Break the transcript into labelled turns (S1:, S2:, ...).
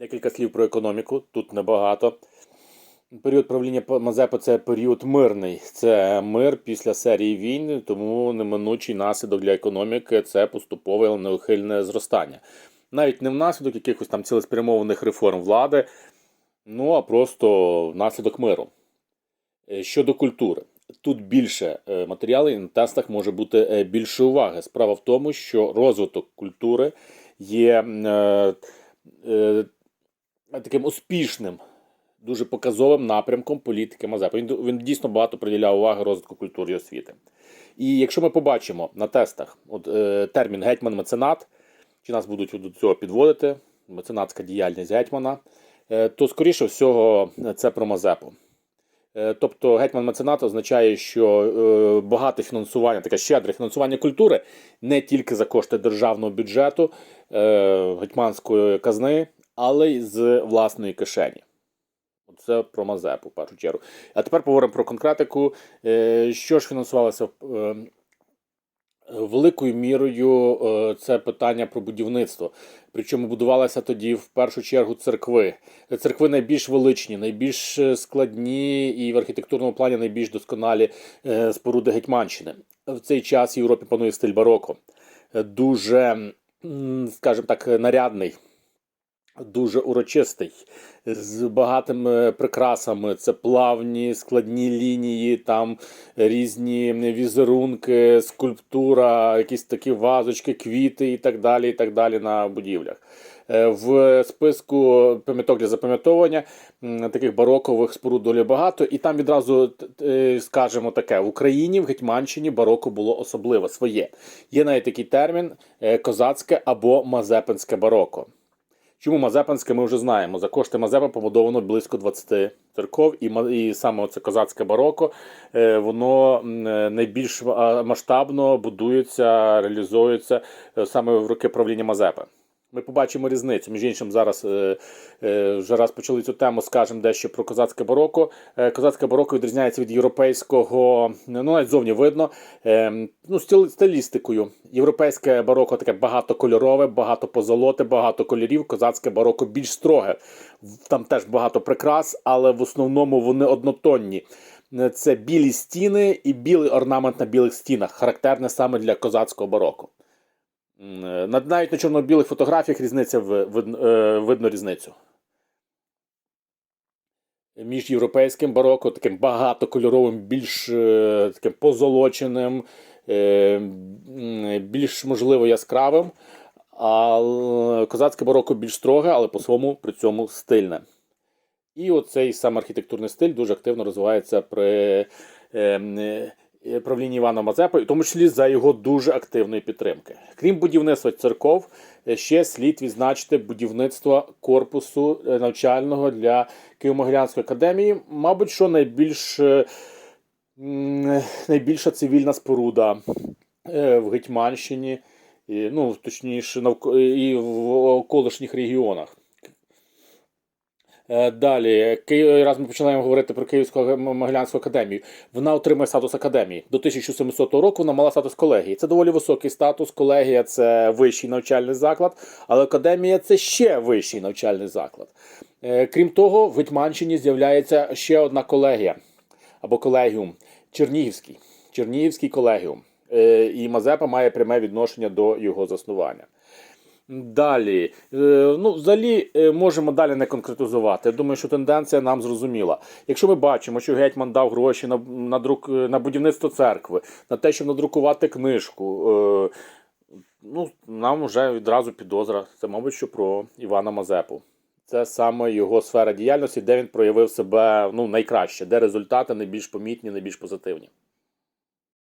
S1: Декілька слів про економіку, тут небагато. Період правління Мазепи це період мирний. Це мир після серії війн, тому неминучий наслідок для економіки це поступове неухильне зростання. Навіть не внаслідок якихось там цілеспрямованих реформ влади, ну а просто внаслідок миру. Е, Щодо культури, тут більше е, матеріалів і на тестах може бути е, більше уваги. Справа в тому, що розвиток культури є таким успішним, дуже показовим напрямком політики Мазепи. Він, він дійсно багато приділяв уваги розвитку культури і освіти. І якщо ми побачимо на тестах от, е, термін гетьман-меценат, чи нас будуть до цього підводити, меценатська діяльність гетьмана, е, то скоріше всього це про Мазепу. Е, Тобто гетьман меценат означає, що е, багате фінансування, таке щедре фінансування культури не тільки за кошти державного бюджету, е, гетьманської казни, але й з власної кишені. Це про Мазепу в першу чергу. А тепер поговоримо про конкретику. Е, Що ж фінансувалося е, великою мірою е, це питання про будівництво. Причому будувалися тоді в першу чергу церкви. Церкви найбільш величні, найбільш складні і в архітектурному плані найбільш досконалі споруди Гетьманщини. В цей час в Європі панує стиль бароко. Дуже, скажімо так, нарядний. Дуже урочистий, з багатими прикрасами. Це плавні, складні лінії, там різні візерунки, скульптура, якісь такі вазочки, квіти і так далі. і так далі на будівлях. Е, В списку пам'яток для запам'ятовування таких барокових споруд доволі багато, і там відразу т- скажемо таке: в Україні в Гетьманщині бароко було особливе своє. Є навіть такий термін е, козацьке або мазепинське бароко. Чому Мазепинське ми вже знаємо. За кошти Мазепи побудовано близько 20 церков, і, і саме це козацьке бароко, е, воно е, найбільш масштабно будується, реалізується е, саме в роки правління Мазепи. Ми побачимо різницю. Між іншим, зараз е, е, вже раз почали цю тему, скажемо дещо про козацьке бароко. Е, козацьке бароко відрізняється від європейського, ну навіть зовні видно, е, ну, стил- стилістикою. Європейське бароко таке багатокольорове, багато позолоти, багато кольорів. Козацьке бароко більш строге. Там теж багато прикрас, але в основному вони однотонні. Е, Це білі стіни і білий орнамент на білих стінах, характерне саме для козацького бароко. Е, Навіть на чорно-білих фотографіях різниця е, видно різницю. Між європейським бароко, таким багатокольоровим, більш е, таким позолоченим, більш можливо яскравим. А козацьке бароко більш строге, але по-своєму при цьому стильне. І оцей сам архітектурний стиль дуже активно розвивається при е, правлінні Івана Мазепи, в тому числі за його дуже активної підтримки. Крім будівництва церков, е, ще слід відзначити будівництво корпусу е, навчального для Києво-Могилянської академії. Мабуть, що найбільш, найбільша цивільна споруда в Гетьманщині, ну, точніше, і в околишніх регіонах. Е, Далі, раз ми починаємо говорити про Київську Могилянську академію. Вона отримує статус академії. До 1700 року вона мала статус колегії. Це доволі високий статус. Колегія це вищий навчальний заклад, але академія це ще вищий навчальний заклад. Е, Крім того, в Гетьманщині з'являється ще одна колегія або колегіум Чернігівський. Чернігівський колегіум. Е, І Мазепа має пряме відношення до його заснування. Далі, Е, ну, взагалі е, можемо далі не конкретизувати. Я думаю, що тенденція нам зрозуміла. Якщо ми бачимо, що гетьман дав гроші на, на, друк, е, на будівництво церкви, на те, щоб надрукувати книжку, е, ну, нам вже відразу підозра. Це, мабуть, що про Івана Мазепу. Це саме його сфера діяльності, де він проявив себе ну, найкраще, де результати найбільш помітні, найбільш позитивні.